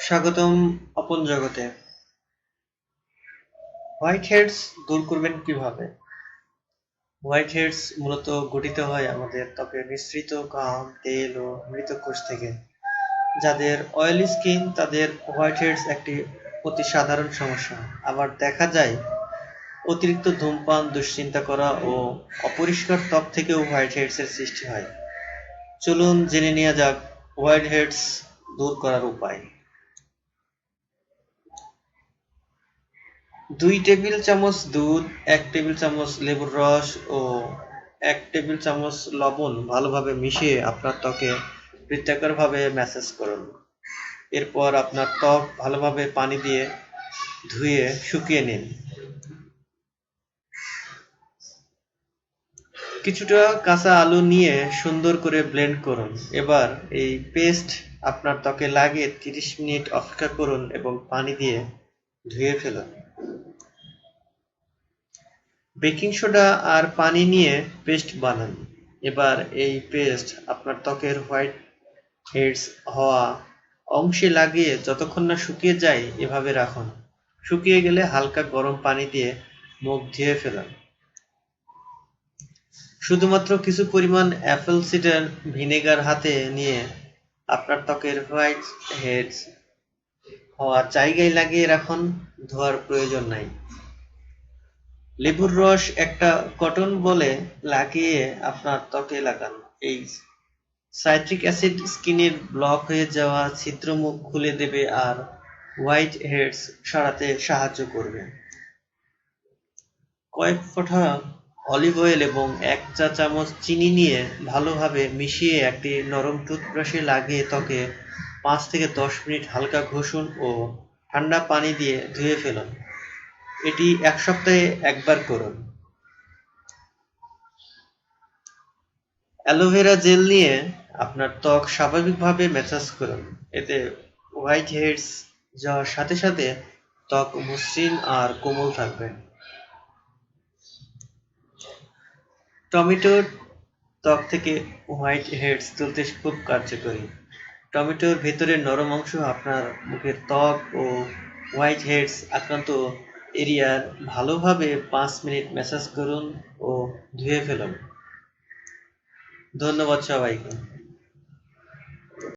স্বাগতম অপন জগতে। White heads দূর করবেন কীভাবে? হোয়াইট হেডস মূলত গঠিত হয় আমাদের ত্বকের মিশ্রিত ঘাম, তেল ও মৃত কোষ থেকে। যাদের অয়েলি স্কিন তাদের হোয়াইট হেডস একটি অতি সাধারণ সমস্যা। আবার দেখা যায়, অতিরিক্ত ধূমপান, দুশ্চিন্তা করা ও অপরিষ্কার ত্বক থেকেও হোয়াইট হেডস এর সৃষ্টি হয়। চলুন জেনে নেওয়া যাক হোয়াইট হেডস দূর করার উপায়। দুই টেবিল চামচ দুধ, এক টেবিল চামচ লেবুর রস ও এক টেবিল চামচ লবণ ভালোভাবে মিশিয়ে আপনার ত্বকে বৃত্তাকারভাবে ম্যাসাজ করুন। এরপর আপনার ত্বক ভালোভাবে পানি দিয়ে ধুয়ে শুকিয়ে নিন। কিছুটা কাঁচা আলু নিয়ে সুন্দর করে ব্লেন্ড করুন। এবার এই পেস্ট আপনার ত্বকে লাগিয়ে তিরিশ মিনিট অপেক্ষা করুন এবং পানি দিয়ে ধুয়ে ফেলুন। বেকিং সোডা আর পানি নিয়ে পেস্ট বানান। এবার এই পেস্ট আপনার ত্বকের হোয়াইট হেডস হওয়া অংশে লাগিয়ে যতক্ষণ না শুকিয়ে যায় এভাবে রাখুন। শুকিয়ে গেলে হালকা গরম পানি দিয়ে মুখ ধুয়ে ফেলুন। শুধুমাত্র কিছু পরিমাণ অ্যাপেল সিডার ভিনেগার হাতে নিয়ে আপনার ত্বকের হোয়াইট হেডস হওয়ার জায়গায় লাগিয়ে রাখুন, ধোয়ার প্রয়োজন নাই। লেবুর রস একটা কটন বলে লাগিয়ে আপনার ত্বকে লাগান। এই সাইট্রিক অ্যাসিড স্কিনের ব্লক হয়ে যাওয়া ছিদ্রমুখ খুলে দেবে আর হোয়াইট হেডস সরাতে সাহায্য করবে। কয়েক ফোঁটা অলিভ অয়েল এবং এক চা চামচ চিনি নিয়ে ভালোভাবে মিশিয়ে একটি নরম টুথব্রাশে লাগিয়ে ত্বকে পাঁচ থেকে দশ মিনিট হালকা ঘষুন ও ঠান্ডা পানি দিয়ে ধুয়ে ফেলুন। এটি এক সপ্তাহে একবার করুন। অ্যালোভেরা জেল নিয়ে আপনার ত্বক স্বাভাবিকভাবে ম্যাসাজ করুন। এতে হোয়াইট হেডস যাওয়ার সাথে সাথে ত্বক মসৃণ আর কোমল থাকবে। টমেটোর ত্বক থেকে হোয়াইট হেডস তুলতে খুব কার্যকরী। টমেটোর ভেতরের নরম অংশ আপনার মুখের ত্বক ও হোয়াইট হেডস আক্রান্ত এরিয়ার ভালোভাবে পাঁচ মিনিট ম্যাসাজ করুন ও ধুয়ে ফেলুন। ধন্যবাদ সবাইকে।